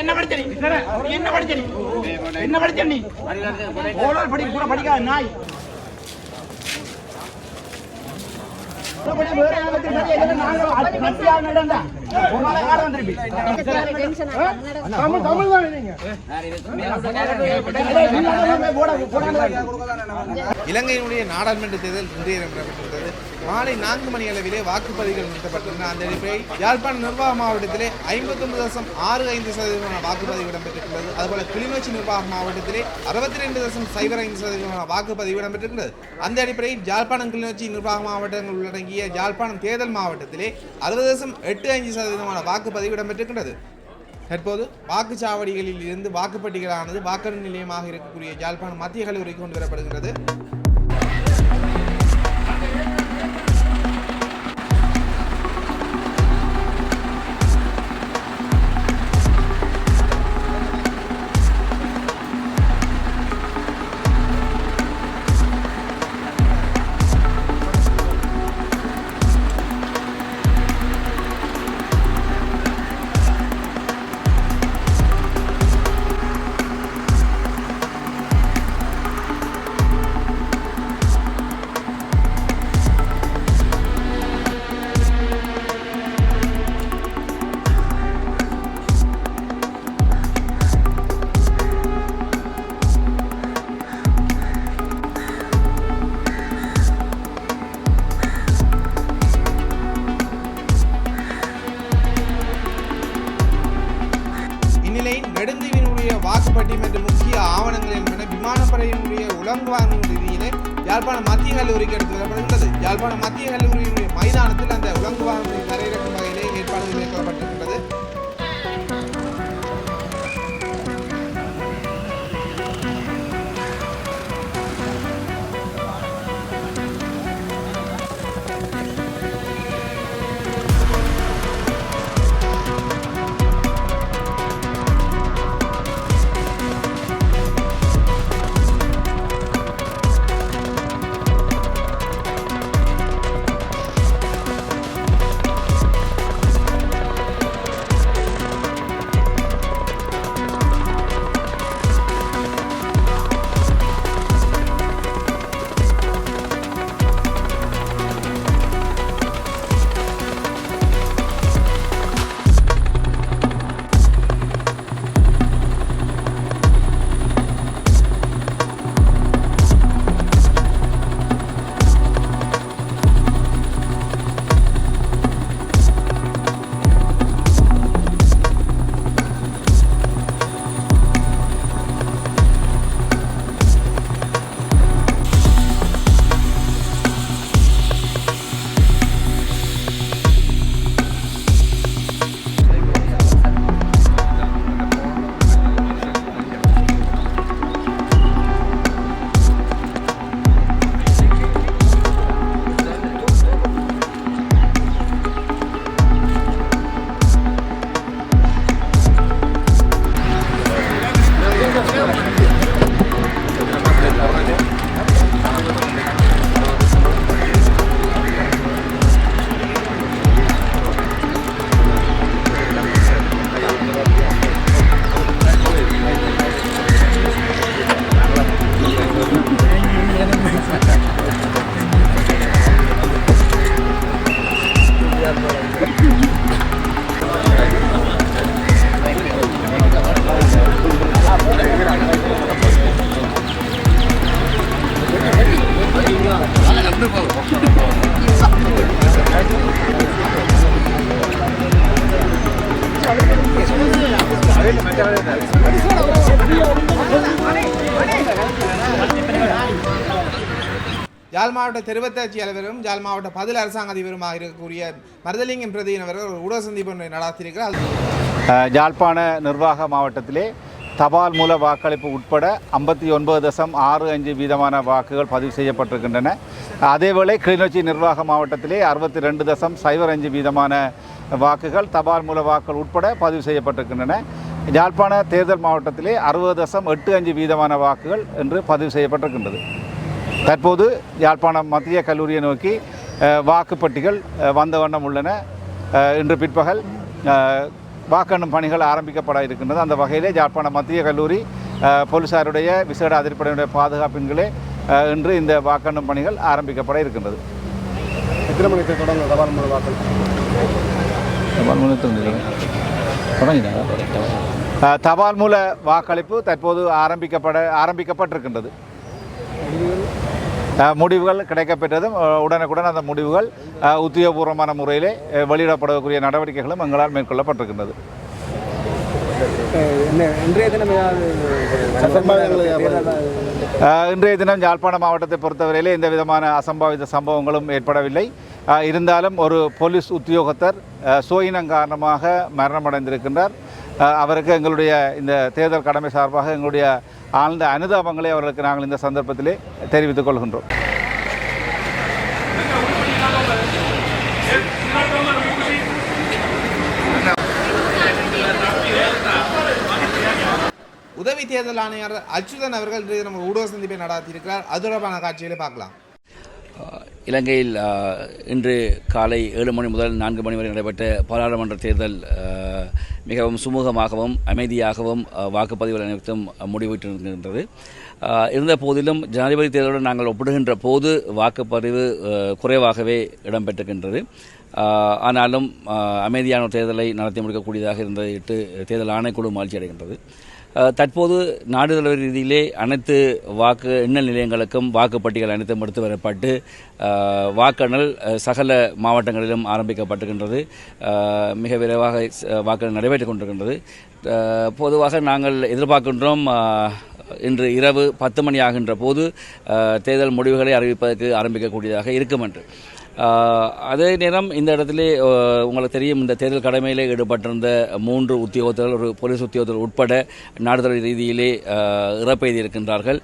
என்ன படிச்ச நீ? என்ன படிச்ச நீ? என்ன படிச்ச நீ? ஓடுகள் படி கூட படிக்காத நாய். வேற யாருக்கு நடந்தா. இலங்கையினுடைய நாடாளுமன்ற தேர்தல் இன்றைய நடைபெற்றது மாலை நான்கு மணி அளவிலே வாக்குப்பதிவுகள் நிறுத்தப்பட்டிருந்தன அந்த அடிப்படையில் யாழ்ப்பாண நிர்வாக மாவட்டத்திலே ஐம்பத்தொன்பது தசம் ஆறு ஐந்து சதவீதமான வாக்குப்பதிவு இடம்பெற்றிருக்கிறது. அதுபோல கிளிநொச்சி நிர்வாக மாவட்டத்திலே அறுபத்தி ரெண்டு தசம் சைபர் ஐந்து சதவீதமான வாக்குப்பதிவு இடம்பெற்றிருக்கிறது. அந்த அடிப்படையில் யாழ்ப்பாணம் கிளிநொச்சி நிர்வாக மாவட்டங்கள் உள்ளடங்கிய யாழ்ப்பாணம் தேர்தல் மாவட்டத்திலே அறுபது தசம் எட்டு ஐந்து சதவீதமான வாக்குப்பதிவு இடம்பெற்றிருக்கின்றது. தற்போது வாக்குச்சாவடிகளில் இருந்து வாக்குப்பட்டிகளானது வாக்கெடுப்பு நிலையமாக இருக்கக்கூடிய யாழ்ப்பாணம் மத்திய கல்லூரிக்கு கொண்டு வரப்படுகின்றது. விமானப்படையினுடைய உலங்குவாங்க ரீதியிலே யாழ்ப்பாணம் மத்திய கல்லூரிக்கு எடுத்து வரப்படுகின்றது யாழ்ப்பாணம் மத்திய கல்லூரியினுடைய மைதானத்தில் அந்த உலங்குவாங்க தரையிறக்கும் ஜால் மாவட்ட தெருவத்தாட்சி அலுவலரும் யாழ் மாவட்ட பதில் அரசாங்க அதிபருமாக இருக்கக்கூடிய மருதலிங்கம் பிரதியின் அவர்கள் ஊடக சந்திப்பு ஒன்றை நடாத்தியிருக்கிறார் அது நிர்வாக மாவட்டத்திலே தபால் மூல வாக்களிப்பு உட்பட ஐம்பத்தி ஒன்பது தசம் ஆறு அஞ்சு வீதமான வாக்குகள் பதிவு செய்யப்பட்டிருக்கின்றன. அதேவேளை கிளிநொச்சி நிர்வாக மாவட்டத்திலே அறுபத்தி ரெண்டு தசம் சைபர் அஞ்சு வீதமான வாக்குகள் தபால் மூல வாக்குகள் உட்பட பதிவு செய்யப்பட்டிருக்கின்றன. யாழ்ப்பாண தேர்தல் மாவட்டத்திலே அறுபது தசம் எட்டு அஞ்சு வீதமான வாக்குகள் என்று பதிவு செய்யப்பட்டிருக்கின்றது. தற்போது யாழ்ப்பாணம் மத்திய கல்லூரியை நோக்கி வாக்குப்பட்டிகள் வந்த வண்ணம் உள்ளன. இன்று பிற்பகல் வாக்கெண்ணும் பணிகள் ஆரம்பிக்கப்பட இருக்கின்றது. அந்த வகையிலே யாழ்ப்பாணம் மத்திய கல்லூரி போலீசாருடைய விசேட அதிரப்படையினுடைய பாதுகாப்பின்களே இன்று இந்த வாக்கெண்ணும் பணிகள் ஆரம்பிக்கப்பட இருக்கின்றது. எத்தனை மணிக்கு தொடங்க தபால் மூலம் வாக்கள்? அஹ், தபால் மூல வாக்களிப்பு தற்போது ஆரம்பிக்கப்பட ஆரம்பிக்கப்பட்டிருக்கின்றது. முடிவுகள் கிடைக்கப்பெற்றதும் உடனுக்குடன் அந்த முடிவுகள் உத்தியோகபூர்வமான முறையிலே வெளியிடப்படக்கூடிய நடவடிக்கைகளும் எங்களால் மேற்கொள்ளப்பட்டிருக்கின்றது. இன்றைய தினம் அஹ், இன்றைய தினம் யாழ்ப்பாண மாவட்டத்தை பொறுத்தவரையிலே எந்த விதமான அசம்பாவித சம்பவங்களும் ஏற்படவில்லை. இருந்தாலும் ஒரு போலீஸ் உத்தியோகத்தர் சுயினம் காரணமாக மரணமடைந்திருக்கின்றார். அவருக்கு எங்களுடைய இந்த தேர்தல் கடமை சார்பாக எங்களுடைய ஆழ்ந்த அனுதாபங்களை அவர்களுக்கு நாங்கள் இந்த சந்தர்ப்பத்திலே தெரிவித்துக் கொள்கின்றோம். உதவி தேர்தல் ஆணையர் அச்சுதன் அவர்கள் இன்றைய ஒரு ஊடக சந்திப்பை நடத்தியிருக்கிறார். அது தொடர்பான காட்சிகளை பார்க்கலாம். இலங்கையில் இன்று காலை ஏழு மணி முதல் நான்கு மணி வரை நடைபெற்ற பாராளுமன்ற தேர்தல் மிகவும் சுமூகமாகவும் அமைதியாகவும் அஹ், வாக்குப்பதிவுகள் அனைத்தும் முடிவிட்டிருக்கின்றது இருந்த போதிலும் ஜனாதிபதி தேர்தலுடன் நாங்கள் ஒப்பிடுகின்ற போது வாக்குப்பதிவு குறைவாகவே இடம்பெற்றிருக்கின்றது. ஆனாலும் அமைதியான தேர்தலை நடத்தி முடிக்கக்கூடியதாக இருந்ததையிட்டு தேர்தல் ஆணைக்குழு மகிழ்ச்சி அடைகின்றது தற்போது நாடு ரீதியிலே அனைத்து வாக்கு எண்ணல் நிலையங்களுக்கும் வாக்குப்பட்டிகள் அனைத்தும் எடுத்து வரப்பட்டு வாக்கெண்ணல் சகல மாவட்டங்களிலும் ஆரம்பிக்கப்பட்டிருக்கின்றது. மிக விரைவாக வாக்கெண்ணல் நடைபெற்றுக் கொண்டிருக்கின்றது. பொதுவாக நாங்கள் எதிர்பார்க்கின்றோம் இன்று இரவு பத்து மணி ஆகின்ற போது தேர்தல் முடிவுகளை அறிவிப்பதற்கு ஆரம்பிக்கக்கூடியதாக இருக்கும் என்று அதே நேரம் இந்த இடத்துல உங்களுக்கு தெரியும் இந்த தேர்தல் கடமையில் ஈடுபட்டிருந்த மூன்று உத்தியோகத்தர்கள் ஒரு போலீஸ் உத்தியோகத்தர் உட்பட நாடுதல் ரீதியிலே இறப்பெய்தி இருக்கின்றார்கள்.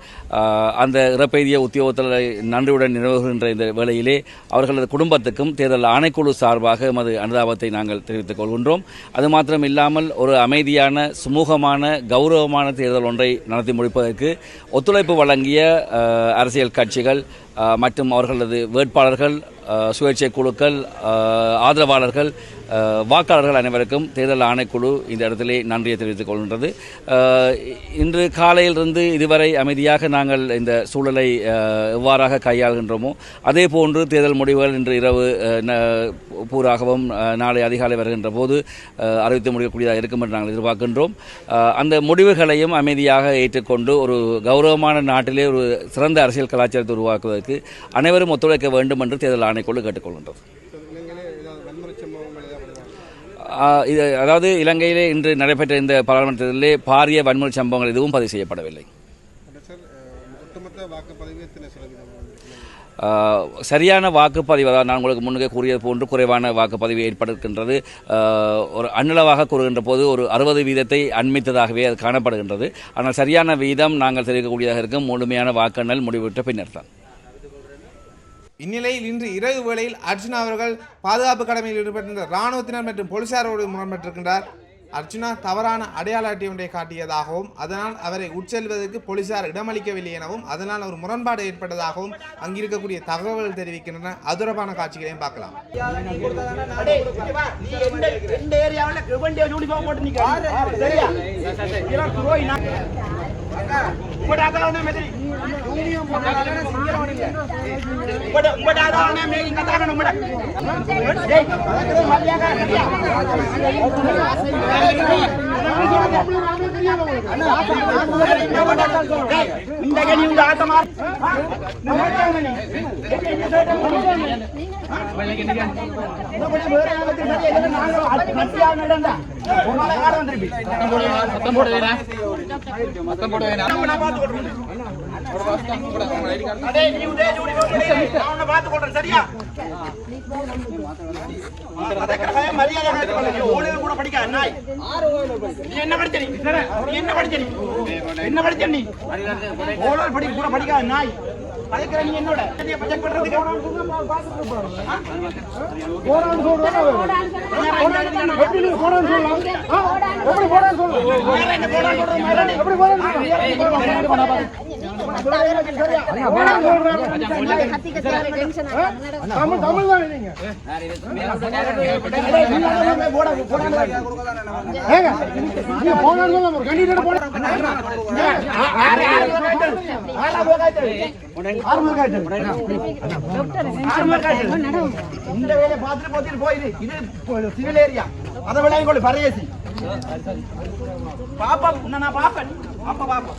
அந்த இறப்பெய்திய உத்தியோகத்தர்களை நன்றியுடன் நிறுவுகின்ற இந்த வேளையிலே அவர்களது குடும்பத்துக்கும் தேர்தல் ஆணைக்குழு சார்பாக எமது அனுதாபத்தை நாங்கள் தெரிவித்துக் கொள்கின்றோம். அது மாத்திரம் இல்லாமல் ஒரு அமைதியான சுமூகமான கௌரவமான தேர்தல் ஒன்றை நடத்தி முடிப்பதற்கு ஒத்துழைப்பு வழங்கிய அரசியல் கட்சிகள் மற்றும் அவர்களது வேட்பாளர்கள் சுயேட்சை குழுக்கள் ஆதரவாளர்கள் வாக்காளர்கள் அனைவருக்கும் தேர்தல் ஆணைக்குழு இந்த இடத்திலே நன்றியை தெரிவித்துக் கொள்கின்றது. இன்று காலையிலிருந்து இதுவரை அமைதியாக நாங்கள் இந்த சூழலை எவ்வாறாக கையாள்கின்றோமோ அதே போன்று தேர்தல் முடிவுகள் இன்று இரவு பூராகவும் நாளை அதிகாலை வருகின்ற போது அறிவித்து முடியக்கூடியதாக இருக்கும் என்று நாங்கள் எதிர்பார்க்கின்றோம். அந்த முடிவுகளையும் அமைதியாக ஏற்றுக்கொண்டு ஒரு கௌரவமான நாட்டிலே ஒரு சிறந்த அரசியல் கலாச்சாரத்தை உருவாக்குவதற்கு அனைவரும் ஒத்துழைக்க வேண்டும் என்று தேர்தல் ஆணைக்குழு கேட்டுக்கொள்கின்றது. இது அதாவது இலங்கையிலே இன்று நடைபெற்ற இந்த பாராளுமன்றத்திலே பாரிய வன்முறை சம்பவங்கள் எதுவும் பதிவு செய்யப்படவில்லை. வாக்குப்பதிவு சரியான வாக்குப்பதிவு அதாவது நான் உங்களுக்கு முன்னே கூறியது போன்று குறைவான வாக்குப்பதிவு ஏற்படுகின்றது. ஒரு அந்நிலவாக கூறுகின்ற போது ஒரு அறுபது வீதத்தை அண்மித்ததாகவே அது காணப்படுகின்றது. ஆனால் சரியான வீதம் நாங்கள் தெரிவிக்கக்கூடியதாக இருக்கும். முழுமையான வாக்கெண்ணல் முடிவுற்ற பின்னர் தான் இந்நிலையில் இன்று இரவு வேளையில் அர்ஜுனா அவர்கள் பாதுகாப்பு கடமையில் ஈடுபட்டிருந்த இராணுவத்தினர் மற்றும் போலீசாரோடு முரண்பட்டிருக்கின்றார். அர்ஜுனா தவறான அடையாள அட்டை ஒன்றை காட்டியதாகவும் அதனால் அவரை உட்செல்வதற்கு போலீசார் இடமளிக்கவில்லை எனவும் அதனால் ஒரு முரண்பாடு ஏற்பட்டதாகவும் அங்கிருக்கக்கூடிய தகவல்கள் தெரிவிக்கின்றன. அதுரபான காட்சிகளையும் பார்க்கலாம். போட்டு நிக்கிற இந்த உங்க ஆட்டமா என்ன படிச்ச நீ என்ன படிச்ச நீ என்ன படிச்ச நீ கூட படிக்காத நாய் கலைக்கிற நீ என்னோட செக் பண்றதுக்கு போரான்னு சொல்றாங்க எப்படி நீ போரான்னு சொல்லலாம் எப்படி போடான்னு சொல்லு. வேற என்ன போடான்னு சொல்றது மாதிரி நீ. எப்படி போடான்னு சொல்லு. இந்த வேலையை பார்த்துட்டு இது சிவில் ஏரியா அதை பரையேசி பாப்பா நான் பாப்பேன். பாப்பா பாப்பா.